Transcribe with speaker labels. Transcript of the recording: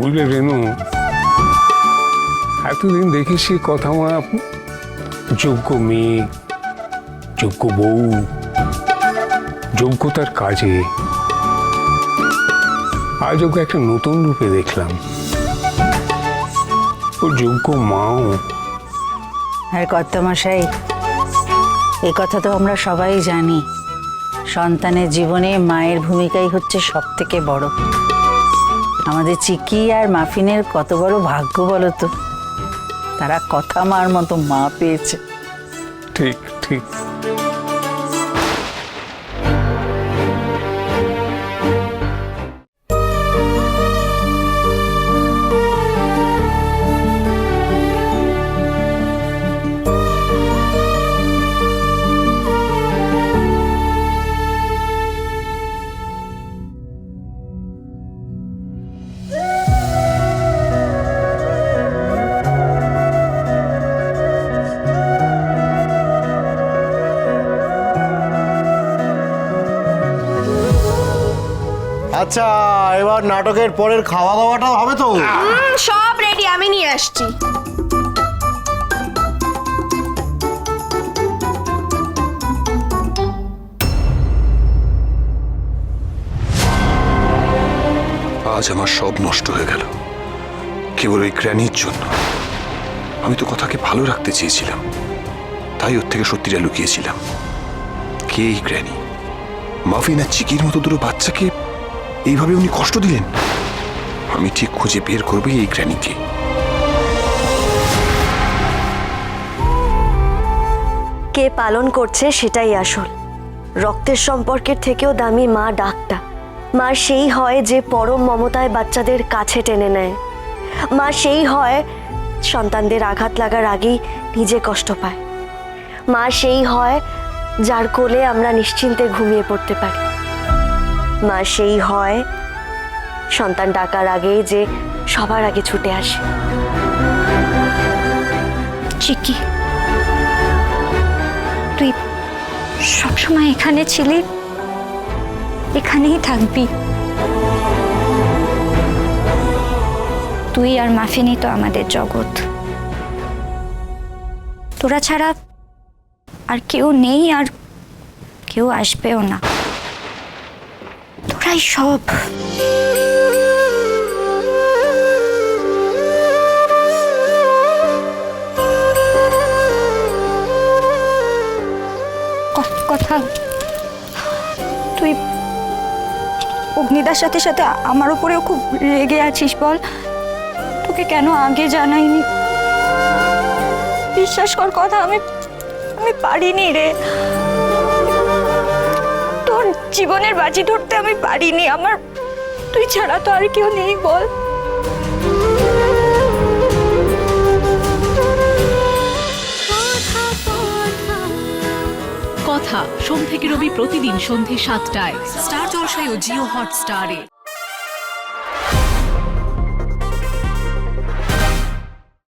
Speaker 1: বুঝলে রেনু? এতদিন দেখেছি কথা মা, যোগ্য মেয়ে, যোগ্য বউ, যোগ্যতার কাজে। আজ ওকে একটা নতুন রূপে দেখলাম। ও যোগ্য মাও।
Speaker 2: আর কর্তামশাই, এ কথা তো আমরা সবাই জানি। সন্তানের জীবনে মায়ের ভূমিকাই হচ্ছে সব থেকে বড়। আমাদের চিকি আর মাফিনের কত বড় ভাগ্য বলো তো তারা কথা মার মতো মা পেয়েছে।
Speaker 1: ঠিক ঠিক।
Speaker 3: আচ্ছা এবার নাটকের পরের খাওয়া দাওয়াটা হবে তো?
Speaker 4: হুম, সব রেডি আমি নিয়ে আসছি।
Speaker 5: আজ আমার সব নষ্ট হয়ে গেল। কেবল ওই গ্র্যানির জন্য। আমি তো কথাকে ভালো রাখতে চেয়েছিলাম। তাই ওর থেকে সত্যিটা লুকিয়েছিলাম। কে এই গ্র্যানি মাফিন চিকির মতো দুটো বাচ্চাকে এইভাবে উনি কষ্ট দিলেন? আমি ঠিক খুঁজে বের করব এই গ্র্যানিকে।
Speaker 6: কে পালন করছে সেটাই আসল। রক্তের সম্পর্কের থেকেও দামি মা ডাকটা। মা সেই হয় যে পরম মমতায় বাচ্চাদের কাছে টেনে নেয়। মা সেই হয় সন্তানদের আঘাত লাগার আগেই নিজে কষ্ট পায়। মা সেই হয় যার কোলে আমরা নিশ্চিন্তে ঘুমিয়ে পড়তে পারি। মা সেই হয়। সন্তান ডাকার আগেই যে সবার আগে ছুটে আসে।
Speaker 7: চিকি, তুই সবসময় এখানে ছিলি? এখানেই থাকবি। তুই আর মাফিনি তো আমাদের জগৎ। তোরা ছাড়া আর কেউ নেই আর কেউ আসবেও না। তোরাই সব। কথা। তুই অগ্নিদার সাথে সাথে আমার উপরেও খুব রেগে আছিস বল। তোকে কেন আগে জানাইনি? বিশ্বাস কর, কথা আমি আমি পারিনি রে। জীবনের বাজি ধরতে আমি পারিনি আমার। তুই ছাড়া তো আর কেউ নেই, বল।
Speaker 8: কথা, সোম থেকে রবি প্রতিদিন সন্ধে সাতটায়। স্টার জলসায় ও জিও হটস্টারে।